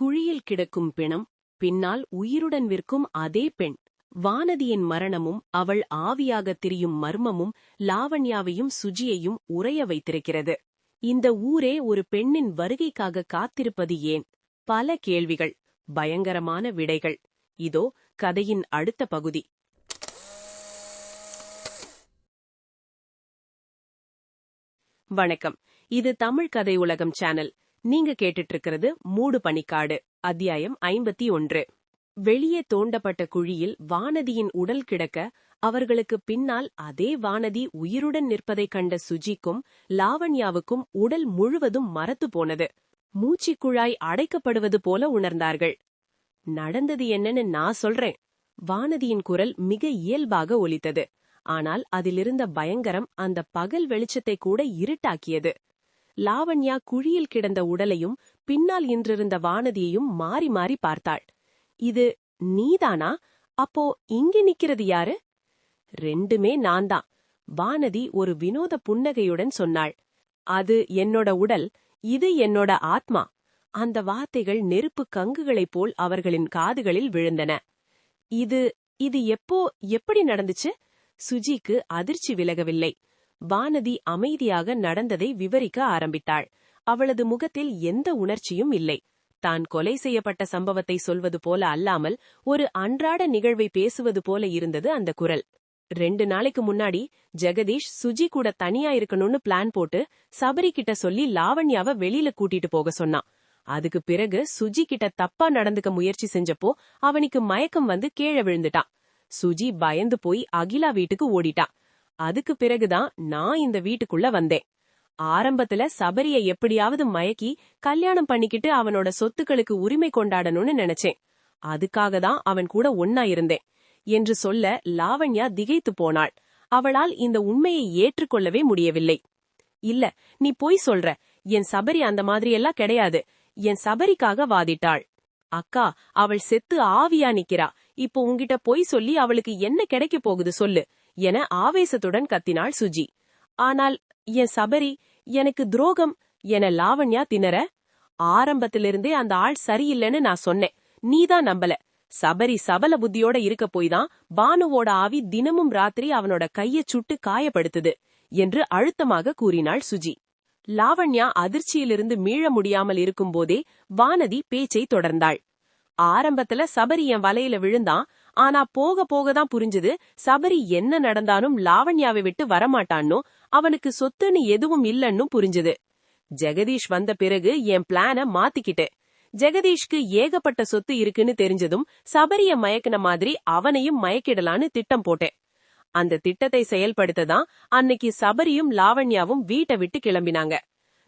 குழியில் கிடக்கும் பிணம் பின்னால் உயிருடன் விற்கும் அதே பெண். வானதியின் மரணமும் அவள் ஆவியாக திரியும் மர்மமும் லாவண்யாவையும் சுஜியையும் உறைய வைத்திருக்கிறது. இந்த ஊரே ஒரு பெண்ணின் வருகைக்காக காத்திருப்பது ஏன்? பல கேள்விகள் பயங்கரமான விடைகள். இதோ கதையின் அடுத்த பகுதி. வணக்கம். இது தமிழ் கதை உலகம் சேனல். நீங்க கேட்டுட்டு இருக்கிறது மூடு பனிக்காடு அத்தியாயம் ஐம்பத்தி ஒன்று. வெளியே தோண்டப்பட்ட குழியில் வானதியின் உடல் கிடக்க அவர்களுக்கு பின்னால் அதே வானதி உயிருடன் நிற்பதைக் கண்ட சுஜிக்கும் லாவண்யாவுக்கும் உடல் முழுவதும் மரத்து போனது. மூச்சிக்குழாய் அடைக்கப்படுவது போல உணர்ந்தார்கள். நடந்தது என்னன்னு நான் சொல்றேன். வானதியின் குரல் மிக இயல்பாக ஒலித்தது. ஆனால் அதிலிருந்த பயங்கரம் அந்த பகல் வெளிச்சத்தை கூட இருட்டாக்கியது. லாவண்யா குழியில் கிடந்த உடலையும் பின்னால் இன்றிருந்த வானதியையும் மாறி மாறி பார்த்தாள். இது நீதானா? அப்போ இங்கே நிக்கிறது யாரு? ரெண்டுமே நான்தான் வானதி ஒரு வினோத புன்னகையுடன் சொன்னாள். அது என்னோட உடல் இது என்னோட ஆத்மா. அந்த வார்த்தைகள் நெருப்பு கங்குகளைப் போல் அவர்களின் காதுகளில் விழுந்தன. இது இது எப்போ எப்படி நடந்துச்சு? சுஜிக்கு அதிர்ச்சி விலகவில்லை. வானதி அமைதியாக நடந்ததை விவரிக்க ஆரம்பித்தாள். அவளது முகத்தில் எந்த உணர்ச்சியும் இல்லை. தான் கொலை செய்யப்பட்ட சம்பவத்தை சொல்வது போல அல்லாமல் ஒரு அன்றாட நிகழ்வை பேசுவது போல இருந்தது அந்த குரல். ரெண்டு நாளைக்கு முன்னாடி ஜெகதீஷ் சுஜி கூட தனியா இருக்கணும்னு பிளான் போட்டு சபரி கிட்ட சொல்லி லாவண்யாவ வெளியில கூட்டிட்டு போக சொன்னான். அதுக்கு பிறகு சுஜி கிட்ட தப்பா நடந்துக்க முயற்சி செஞ்சப்போ அவனுக்கு மயக்கம் வந்து கீழே விழுந்துட்டான். சுஜி பயந்து போய் அகிலா வீட்டுக்கு ஓடிட்டான். அதுக்கு பிறகுதான் நான் இந்த வீட்டுக்குள்ள வந்தேன். ஆரம்பத்துல சபரிய எப்படியாவது மயக்கி கல்யாணம் பண்ணிக்கிட்டு அவனோட சொத்துக்களுக்கு உரிமை கொண்டாடணும்னு நினைச்சேன். அதுக்காக தான் அவன் கூட ஒன்னா இருந்தேன். என்று சொல்ல லாவண்யா திகைத்து போனாள். அவளால் இந்த உண்மையை ஏற்றுக்கொள்ளவே முடியவில்லை. இல்ல நீ பொய் சொல்ற. என் சபரி அந்த மாதிரியெல்லாம் கிடையாது. என் சபரிக்காக வாதிட்டாள். அக்கா அவள் செத்து ஆவியா நிக்கிறா. இப்போ உன்கிட்ட பொய் சொல்லி அவளுக்கு என்ன கிடைக்க போகுது சொல்லு. என ஆவேசத்துடன் கத்தினாள் சுஜி. ஆனால் என் சபரி எனக்கு துரோகம் என லாவண்யா திணற. ஆரம்பத்திலிருந்தே அந்த ஆள் சரியில்லைன்னு நான் சொன்னேன். நீதான் நம்பல. சபரி சபல புத்தியோட இருக்க போய் தான் பானுவோட ஆவி தினமும் ராத்திரி அவனோட கைய சுட்டு காயப்படுத்துது என்று அழுத்தமாக கூறினாள் சுஜி. லாவண்யா அதிர்ச்சியிலிருந்து மீள முடியாமல் இருக்கும்போதே வானதி பேச்சை தொடர்ந்தாள். ஆரம்பத்துல சபரி என் வலையில விழுந்தான். ஆனா போக போக தான் புரிஞ்சது சபரி என்ன நடந்தாலும் லாவண்யாவை விட்டு வரமாட்டான்னு அவனுக்கு சொத்துன்னு எதுவும் இல்லன்னு புரிஞ்சது. ஜெகதீஷ் வந்த பிறகு என் பிளான மாத்திக்கிட்டேன் ஜெகதீஷ்க்கு ஏகப்பட்ட சொத்து இருக்குன்னு தெரிஞ்சதும் சபரிய மயக்கின மாதிரி அவனையும் மயக்கிடலான்னு திட்டம் போட்டேன். அந்த திட்டத்தை செயல்படுத்ததான் அன்னைக்கு சபரியும் லாவண்யாவும் வீட்டை விட்டு கிளம்பினாங்க.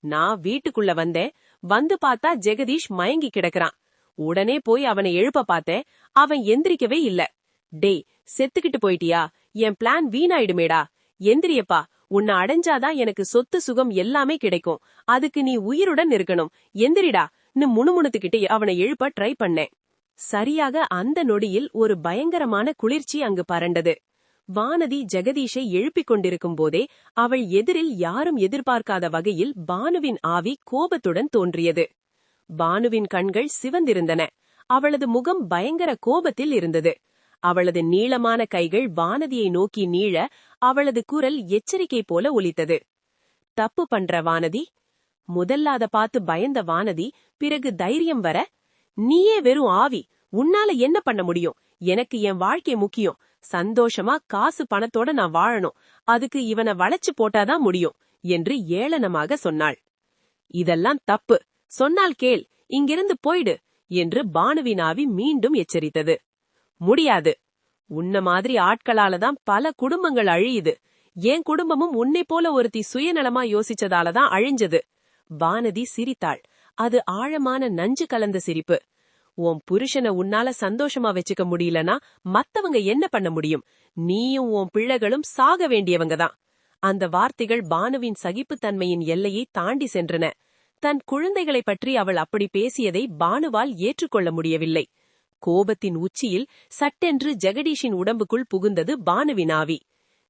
நான் வீட்டுக்குள்ள வந்தேன் வந்து பார்த்தா ஜெகதீஷ் மயங்கி கிடக்குறான். உடனே போய் அவனை எழுப்ப பார்த்தேன் அவன் எந்திரிக்கவே இல்ல. டேய் செத்துக்கிட்டு போயிட்டியா? என் பிளான் வீணாயிடுமேடா. எந்திரியப்பா உன்னை அடைஞ்சாதான் எனக்கு சொத்து சுகம் எல்லாமே கிடைக்கும். அதுக்கு நீ உயிருடன் இருக்கணும். எந்திரிடா. முணுமுணுத்துக்கிட்டே அவனை எழுப்ப ட்ரை பண்ணேன் சரியாக அந்த நொடியில் ஒரு பயங்கரமான குளிர்ச்சி அங்கு பரண்டது வானதி ஜெகதீஷை எழுப்பிக் கொண்டிருக்கும் போதே அவள் எதிரில் யாரும் எதிர்பார்க்காத வகையில் பானுவின் ஆவி கோபத்துடன் தோன்றியது. பானுவின் கண்கள் சிவந்திருந்தன. அவளது முகம் பயங்கர கோபத்தில் இருந்தது. அவளது நீளமான கைகள் வானதியை நோக்கி நீள அவளது குரல் எச்சரிக்கை போல ஒலித்தது. தப்பு பண்ற வானதி? முதல்லாத பார்த்து பயந்த வானதி பிறகு தைரியம் வர? நீயே வெறும் ஆவி உன்னால என்ன பண்ண முடியும்? எனக்கு என் வாழ்க்கை முக்கியம். சந்தோஷமா காசு பணத்தோட நான் வாழணும். அதுக்கு இவனை வளைச்சு போட்டாதான் முடியும் என்று ஏளனமாக சொன்னாள். இதெல்லாம் தப்பு. சொன்னால் கேள் இங்கிருந்து போயிடு என்று பானுவினாவி மீண்டும் எச்சரித்தது. முடியாது. உன்ன மாதிரி ஆட்களால தான் பல குடும்பங்கள் அழியுது. என் குடும்பமும் உன்னை போல ஒருத்தி சுயநலமா யோசிச்சதாலதான் அழிஞ்சது. வானதி சிரித்தாள். அது ஆழமான நஞ்சு கலந்த சிரிப்பு. உன் புருஷனை உன்னால சந்தோஷமா வச்சுக்க முடியலனா மத்தவங்க என்ன பண்ண முடியும்? நீயும் உன் பிள்ளைகளும் சாக வேண்டியவங்க தான் அந்த வார்த்தைகள் பானுவின் சகிப்புத்தன்மையின் எல்லையை தாண்டி சென்றன. தன் குழந்தைகளை பற்றி அவள் அப்படி பேசியதை பானுவால் ஏற்றுக்கொள்ள முடியவில்லை. கோபத்தின் உச்சியில் சட்டென்று ஜெகதீஷின் உடம்புக்குள் புகுந்தது பானுவின் ஆவி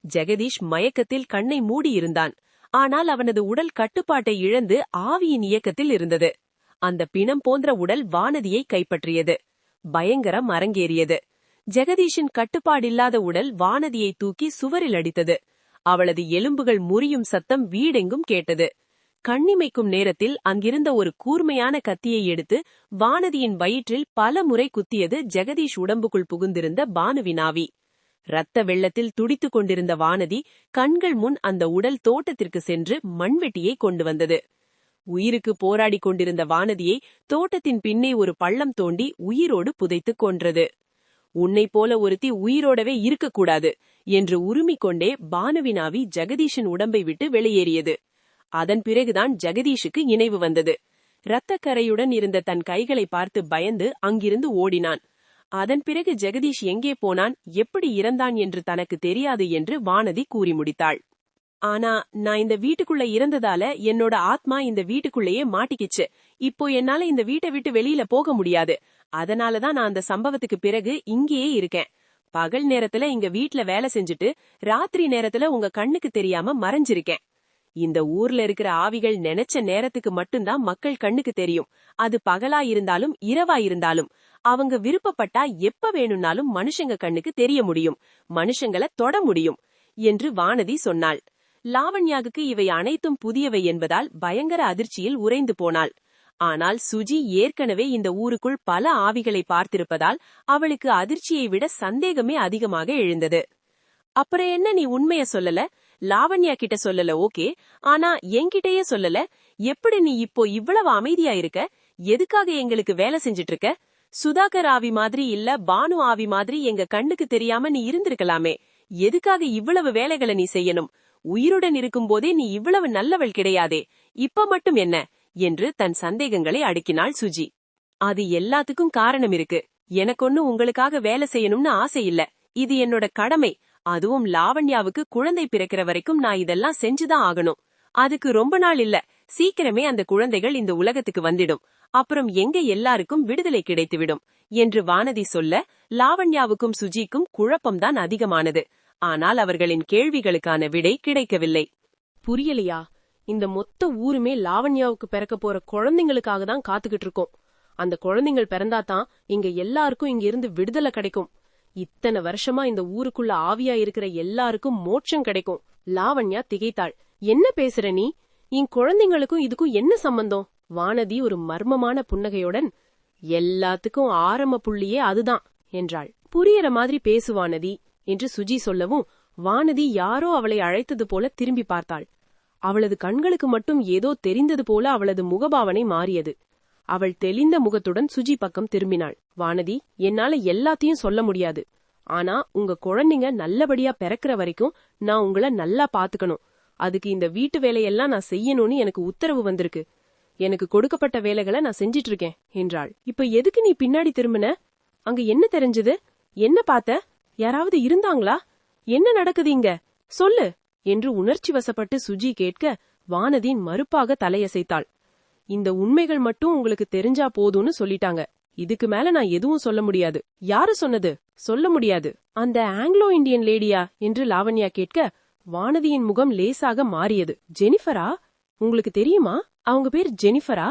ஜெகதீஷ் மயக்கத்தில் கண்ணை மூடியிருந்தான். ஆனால் அவனது உடல் கட்டுப்பாட்டை இழந்து ஆவியின் இயக்கத்தில் இருந்தது. அந்த பிணம் போன்ற உடல் வானதியை கைப்பற்றியது. பயங்கரம் அரங்கேறியது. ஜெகதீஷின் கட்டுப்பாடில்லாத உடல் வானதியை தூக்கி சுவரில் அடித்தது. அவளது எலும்புகள் முறியும் சத்தம் வீடெங்கும் கேட்டது. கண்ணிமைக்கும் நேரத்தில் அங்கிருந்த ஒரு கூர்மையான கத்தியை எடுத்து வானதியின் வயிற்றில் பல முறை குத்தியது ஜெகதீஷ் உடம்புக்குள் புகுந்திருந்த பானுவினாவி. ரத்த வெள்ளத்தில் துடித்துக் கொண்டிருந்த வானதி கண்கள் முன் அந்த உடல் தோட்டத்திற்கு சென்று மண்வெட்டியை கொண்டு வந்தது. உயிருக்கு போராடிக் கொண்டிருந்த வானதியை தோட்டத்தின் பின்னே ஒரு பள்ளம் தோண்டி உயிரோடு புதைத்துக் கொன்றது. உன்னை போல ஒருத்தி உயிரோடவே இருக்கக்கூடாது என்று உருமிக் கொண்டே பானுவினாவி ஜெகதீஷின் உடம்பை விட்டு வெளியேறியது. அதன் பிறகுதான் ஜெகதீஷுக்கு நினைவு வந்தது. இரத்தக்கரையுடன் இருந்த தன் கைகளை பார்த்து பயந்து அங்கிருந்து ஓடினான். அதன் பிறகு ஜெகதீஷ் எங்கே போனான் எப்படி இறந்தான் என்று தனக்கு தெரியாது என்று வானதி கூறி முடித்தாள். ஆனா நான் இந்த வீட்டுக்குள்ள இறந்ததால என்னோட ஆத்மா இந்த வீட்டுக்குள்ளேயே மாட்டிக்கிச்சு. இப்போ என்னால இந்த வீட்டை விட்டு வெளியில போக முடியாது. அதனாலதான் நான் அந்த சம்பவத்துக்கு பிறகு இங்கேயே இருக்கேன். பகல் நேரத்துல இங்க வீட்ல வேலை செஞ்சுட்டு ராத்திரி நேரத்துல உங்க கண்ணுக்கு தெரியாம மறைஞ்சிருக்கேன். இந்த ஊர்ல இருக்கிற ஆவிகள் நினைச்ச நேரத்துக்கு மட்டும்தான் மக்கள் கண்ணுக்கு தெரியும். அது பகலா இருந்தாலும் இரவா இருந்தாலும். அவங்க விருப்பப்பட்டா எப்ப வேணும்னாலும் மனுஷங்க கண்ணுக்கு தெரிய முடியும். மனுஷங்கள தொட முடியும். என்று வானதி சொன்னாள். லாவண்யாவுக்கு இவை அனைத்தும் புதியவை என்பதால் பயங்கர அதிர்ச்சியில் உறைந்து போனாள். ஆனால் சுஜி ஏற்கனவே இந்த ஊருக்குள் பல ஆவிகளை பார்த்திருப்பதால் அவளுக்கு அதிர்ச்சியை விட சந்தேகமே அதிகமாக எழுந்தது. அப்புறம் என்ன நீ உண்மைய சொல்லல? லாவண்யா கிட்ட சொல்லல ஓகே. ஆனா என்கிட்டயே சொல்லல. எப்படி நீ இப்போ இவ்வளவு அமைதியா இருக்க? எதுக்காக எங்களுக்கு வேலை செஞ்சுட்டு இருக்க சுதாகர் ஆவி மாதிரி இல்ல பானு ஆவி மாதிரி எங்க கண்ணுக்கு தெரியாம நீ இருந்திருக்கலாமே. எதுக்காக இவ்வளவு வேலைகளை நீ செய்யணும்? உயிருடன் இருக்கும்போதே நீ இவ்வளவு நல்லவள் கிடையாதே. இப்ப மட்டும் என்ன? என்று தன் சந்தேகங்களை அடுக்கினாள் சுஜி. அது எல்லாத்துக்கும் காரணம் இருக்கு. எனக்கு ஒண்ணு உங்களுக்காக வேலை செய்யணும்னு ஆசை இல்ல. இது என்னோட கடமை. அதுவும் லாவண்யாவுக்கு குழந்தை பிறக்கிற வரைக்கும் நான் இதெல்லாம் செஞ்சுதான் ஆகணும். அதுக்கு ரொம்ப நாள் இல்ல. சீக்கிரமே அந்த குழந்தைகள் இந்த உலகத்துக்கு வந்துடும். அப்புறம் எங்க எல்லாருக்கும் விடுதலை கிடைத்துவிடும் என்று வானதி சொல்ல லாவண்யாவுக்கும் சுஜிக்கும் குழப்பம்தான் அதிகமானது. ஆனால் அவர்களின் கேள்விகளுக்கான விடை கிடைக்கவில்லை. புரியலையா? இந்த மொத்த ஊருமே லாவண்யாவுக்கு பிறக்க போற குழந்தைங்களுக்காக தான் காத்துக்கிட்டு இருக்கோம். அந்த குழந்தைங்கள் பிறந்தாதான் இங்க எல்லாருக்கும் இங்க இருந்து விடுதலை கிடைக்கும். இத்தனை வருஷமா இந்த ஊருக்குள்ள ஆவியா இருக்கிற எல்லாருக்கும் மோட்சம் கிடைக்கும். லாவண்யா திகைத்தாள். என்ன பேசுற நீ? என் குழந்தைங்களுக்கும் இதுக்கும் என்ன சம்பந்தம்? வானதி ஒரு மர்மமான புன்னகையுடன் எல்லாத்துக்கும் ஆரம்ப புள்ளியே அதுதான் என்றாள். புரியற மாதிரி பேசுவானதி என்று சுஜி சொல்லவும் வானதி யாரோ அவளை அழைத்தது போல திரும்பி பார்த்தாள். அவளது கண்களுக்கு மட்டும் ஏதோ தெரிந்தது போல அவளது முகபாவனை மாறியது. அவள் தெளிந்த முகத்துடன் சுஜி பக்கம் திரும்பினாள். வானதி என்னால எல்லாத்தையும் சொல்ல முடியாது. ஆனா உங்க குழந்தைங்க நல்லபடியா பிறக்கிற வரைக்கும் நான் உங்கள நல்லா பாத்துக்கணும். அதுக்கு இந்த வீட்டு வேலையெல்லாம் நான் செய்யணும்னு எனக்கு உத்தரவு வந்திருக்கு. எனக்கு கொடுக்கப்பட்ட வேலைகளை நான் செஞ்சிட்டு இருக்கேன் என்றாள். இப்ப எதுக்கு நீ பின்னாடி திரும்பின? அங்க என்ன தெரிஞ்சது? என்ன பார்த்த? யாராவது இருந்தாங்களா? என்ன நடக்குது இங்க? சொல்லு என்று உணர்ச்சி வசப்பட்டு சுஜி கேட்க வானதியின் மறுப்பாக தலையசைத்தாள். இந்த உண்மைகள் மட்டும் உங்களுக்கு தெரிஞ்சா போதும்னு சொல்லிட்டாங்க. இதுக்கு மேல நான் எதுவும் சொல்ல முடியாது. யாரு சொன்னது? சொல்ல முடியாது. அந்த ஆங்கிலோ இந்தியன் லேடியா என்று லாவண்யா கேட்க வானதியின் முகம் லேசாக மாறியது. ஜெனிஃபரா? உங்களுக்கு தெரியுமா? அவங்க பேர் ஜெனிஃபரா?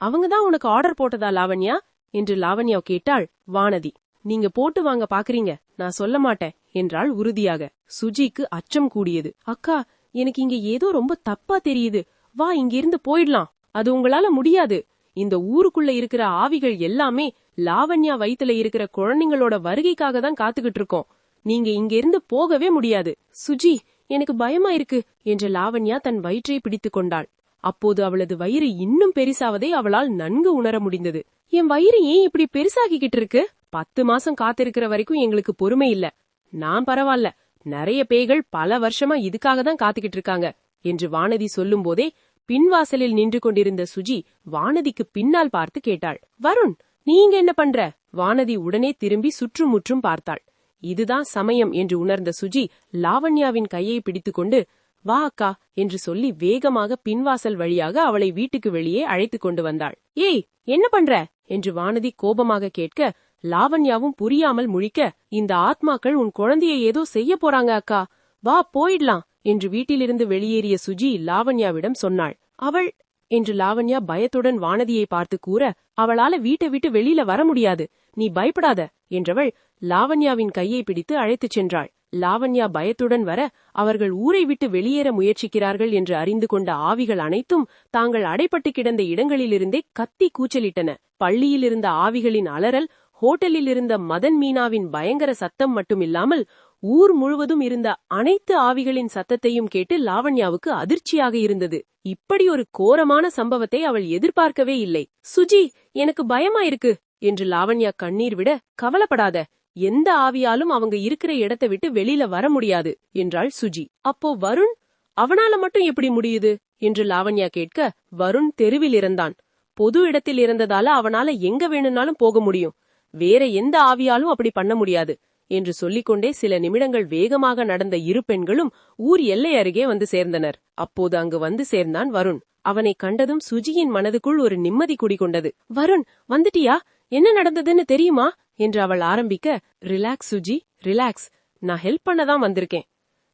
அவங்க தான் உனக்கு ஆர்டர் போட்டதா லாவண்யா? என்று லாவண்யா கேட்டாள் வானதி. நீங்க போட்டு வாங்க பாக்குறீங்க. நான் சொல்ல மாட்டேன் என்றாள் உறுதியாக. சுஜிக்கு அச்சம் கூடியது. அக்கா எனக்கு இங்க ஏதோ ரொம்ப தப்பா தெரியுது. வா இங்கிருந்து போயிடலாம். அது உங்களால முடியாது. இந்த ஊருக்குள்ள இருக்கிற ஆவிகள் எல்லாமே லாவண்யா வயித்துல இருக்கிற குழந்தைங்களோட வருகைக்காக தான் காத்துக்கிட்டு இருக்கோம். நீங்க இங்க இருந்து போகவே முடியாது. சுஜி எனக்கு பயமா இருக்கு என்ற லாவண்யா தன் வயிற்றை பிடித்துக் கொண்டாள். அப்போது அவளது வயிறு இன்னும் பெரிசாவதை அவளால் நன்கு உணர முடிந்தது. என் வயிறு ஏன் இப்படி பெருசாகிக்கிட்டு இருக்கு? பத்து மாசம் காத்திருக்கிற வரைக்கும் எங்களுக்கு பொறுமை இல்ல. நான் பரவாயில்ல நிறைய பேய்கள் பல வருஷமா இதுக்காக தான் காத்துக்கிட்டு இருக்காங்க என்று வானதி சொல்லும் போதே பின்வாசலில் நின்று கொண்டிருந்த சுஜி வானதிக்கு பின்னால் பார்த்து கேட்டாள். வருண் நீங்க என்ன பண்ற? வானதி உடனே திரும்பி சுற்றுமுற்றும் பார்த்தாள். இதுதான் சமயம் என்று உணர்ந்த சுஜி லாவண்யாவின் கையை பிடித்துக்கொண்டு வா அக்கா என்று சொல்லி வேகமாக பின்வாசல் வழியாக அவளை வீட்டுக்கு வெளியே அழைத்துக் கொண்டு வந்தாள். ஏய் என்ன பண்ற? என்று வானதி கோபமாக கேட்க லாவண்யாவும் புரியாமல் முழிக்க இந்த ஆத்மாக்கள் உன் குழந்தையை ஏதோ செய்ய போறாங்க அக்கா. வா போயிடலாம். என்று வீட்டிலிருந்து வெளியேறிய சுஜி லாவண்யாவிடம் சொன்னாள். அவள் என்று லாவண்யா பயத்துடன் வானதியை பார்த்து கூற அவளால வீட்டை விட்டு வெளியில வர முடியாது. நீ பயப்படாத என்றவள் லாவண்யாவின் கையை பிடித்து அழைத்துச் சென்றாள். லாவண்யா பயத்துடன் வர அவர்கள் ஊரை விட்டு வெளியேற முயற்சிக்கிறார்கள் என்று அறிந்து கொண்ட ஆவிகள் அனைத்தும் தாங்கள் அடைப்பட்டு கிடந்த இடங்களிலிருந்தே கத்தி கூச்சலிட்டன. பள்ளியில் இருந்த ஆவிகளின் அலறல் ஹோட்டலில் இருந்த மதன் மீனாவின் பயங்கர சத்தம் மட்டுமில்லாமல் ஊர் முழுவதும் இருந்த அனைத்து ஆவிகளின் சத்தத்தையும் கேட்டு லாவண்யாவுக்கு அதிர்ச்சியாக இருந்தது. இப்படி ஒரு கோரமான சம்பவத்தை அவள் எதிர்பார்க்கவே இல்லை. சுஜி எனக்கு பயமா இருக்கு என்று லாவண்யா கண்ணீர் விட கவலைப்படாத எந்த ஆவியாலும் அவங்க இருக்கிற இடத்தை விட்டு வெளியில வர முடியாது என்றாள் சுஜி. அப்போ வருண் அவனால மட்டும் எப்படி முடியுது? என்று லாவண்யா கேட்க வருண் தெருவில் இருந்தான். பொது இடத்தில் இருந்ததால அவனால எங்க வேணும்னாலும் போக முடியும். வேற எந்த ஆவியாலும் அப்படி பண்ண முடியாது. என்று சொல்லிக்கொண்டே சில நிமிடங்கள் வேகமாக நடந்த இரு பெண்களும் ஊர் எல்லை அருகே வந்து சேர்ந்தனர். அப்போது அங்கு வந்து சேர்ந்தான் வருண். அவனை கண்டதும் சுஜியின் மனதுக்குள் ஒரு நிம்மதி குடிகொண்டது. வருண் வந்துட்டியா? என்ன நடந்ததுன்னு தெரியுமா? என்று அவள் ஆரம்பிக்க ரிலாக்ஸ் சுஜி ரிலாக்ஸ். நான் ஹெல்ப் பண்ணதான் வந்திருக்கேன்.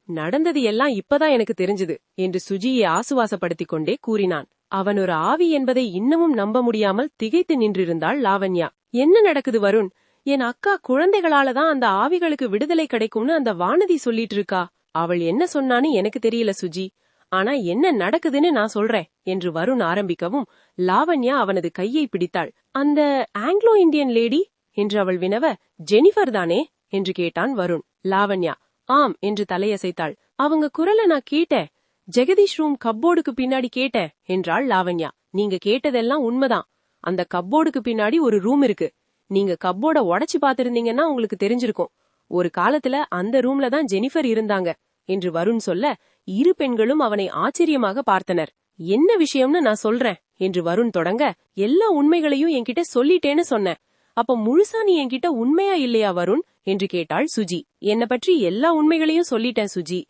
நடந்தது எல்லாம் இப்பதான் எனக்கு தெரிஞ்சது என்று சுஜியை ஆசுவாசப்படுத்திக் கொண்டே கூறினான். அவன் ஒரு ஆவி என்பதை இன்னமும் நம்ப முடியாமல் திகைத்து நின்றிருந்தாள் லாவண்யா. என்ன நடக்குது வருண்? என் அக்கா குழந்தைகளால தான் அந்த ஆவிகளுக்கு விடுதலை கிடைக்கும்னு அந்த வானதி சொல்லிட்டு இருக்கா அவள் என்ன சொன்னான்னு எனக்கு தெரியல சுஜி. ஆனா என்ன நடக்குதுன்னு நான் சொல்றேன் என்று வருண் ஆரம்பிக்கவும் லாவண்யா அவனது கையை பிடித்தாள். அந்த ஆங்கிலோ இந்தியன் லேடி என்று அவள் வினவ ஜெனிஃபர் தானே என்று கேட்டான் வருண். லாவண்யா ஆம் என்று தலையசைத்தாள். அவங்க குரலை நான் கேட்டேன். ஜெகதீஷ் ரூம் கப்போர்டுக்கு பின்னாடி கேட்டேன் என்றாள் லாவண்யா. நீங்க கேட்டதெல்லாம் உண்மைதான். அந்த கப்போர்டுக்கு பின்னாடி ஒரு ரூம் இருக்கு. நீங்க கப்போர்ட உடைச்சு பாத்திருந்தீங்கன்னா உங்களுக்கு தெரிஞ்சிருக்கும். ஒரு காலத்துல அந்த ரூம்ல தான் ஜெனிஃபர் இருந்தாங்க என்று வருண் சொல்ல இரு பெண்களும் அவனை ஆச்சரியமாக பார்த்தனர். என்ன விஷயம்னு நான் சொல்றேன் என்று வருண் தொடங்க எல்லா உண்மைகளையும் என்கிட்ட சொல்லிட்டேன்னு சொன்னேன். அப்ப முழுசா நீ என்கிட்ட உண்மையா இல்லையா வருண் என்று கேட்டாள் சுஜி. என்ன பற்றி எல்லா உண்மைகளையும் சொல்லிட்டேன் சுஜி.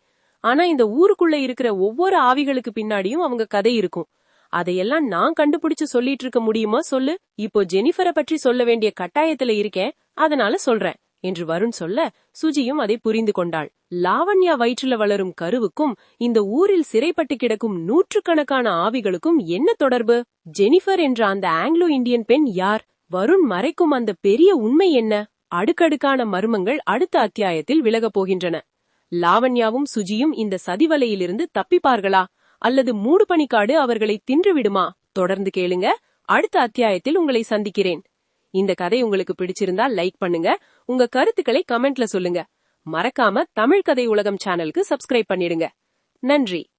ஆனா இந்த ஊருக்குள்ள இருக்கிற ஒவ்வொரு ஆவிகளுக்கு பின்னாடியும் அவங்க கதை இருக்கும். அதையெல்லாம் நான் கண்டுபிடிச்சு சொல்லிட்டு இருக்க முடியுமா சொல்லு? இப்போ ஜெனிஃபரை பற்றி சொல்ல வேண்டிய கட்டாயத்துல இருக்கேன் அதனால சொல்றேன் என்று வருண் சொல்ல சுஜியும் அதை புரிந்து கொண்டாள். லாவண்யா வயிற்றுல வளரும் கருவுக்கும் இந்த ஊரில் சிறைப்பட்டு கிடக்கும் நூற்றுக்கணக்கான ஆவிகளுக்கும் என்ன தொடர்பு? ஜெனிஃபர் என்ற அந்த ஆங்கிலோ இந்தியன் பெண் யார்? வருண் மறைக்கும் அந்த பெரிய உண்மை என்ன? அடுக்கடுக்கான மர்மங்கள் அடுத்த அத்தியாயத்தில் விலகப் போகின்றன. லாவண்யாவும் சுஜியும் இந்த சதிவலையிலிருந்து தப்பிப்பார்களா? அல்லது மூடு பனிக்காடு அவர்களை தின்றுவிடுமா? தொடர்ந்து கேளுங்க. அடுத்த அத்தியாயத்தில் உங்களை சந்திக்கிறேன். இந்த கதை உங்களுக்கு பிடிச்சிருந்தா லைக் பண்ணுங்க. உங்க கருத்துக்களை கமெண்ட்ல சொல்லுங்க. மறக்காம தமிழ் கதை உலகம் சேனலுக்கு சப்ஸ்கிரைப் பண்ணிடுங்க. நன்றி.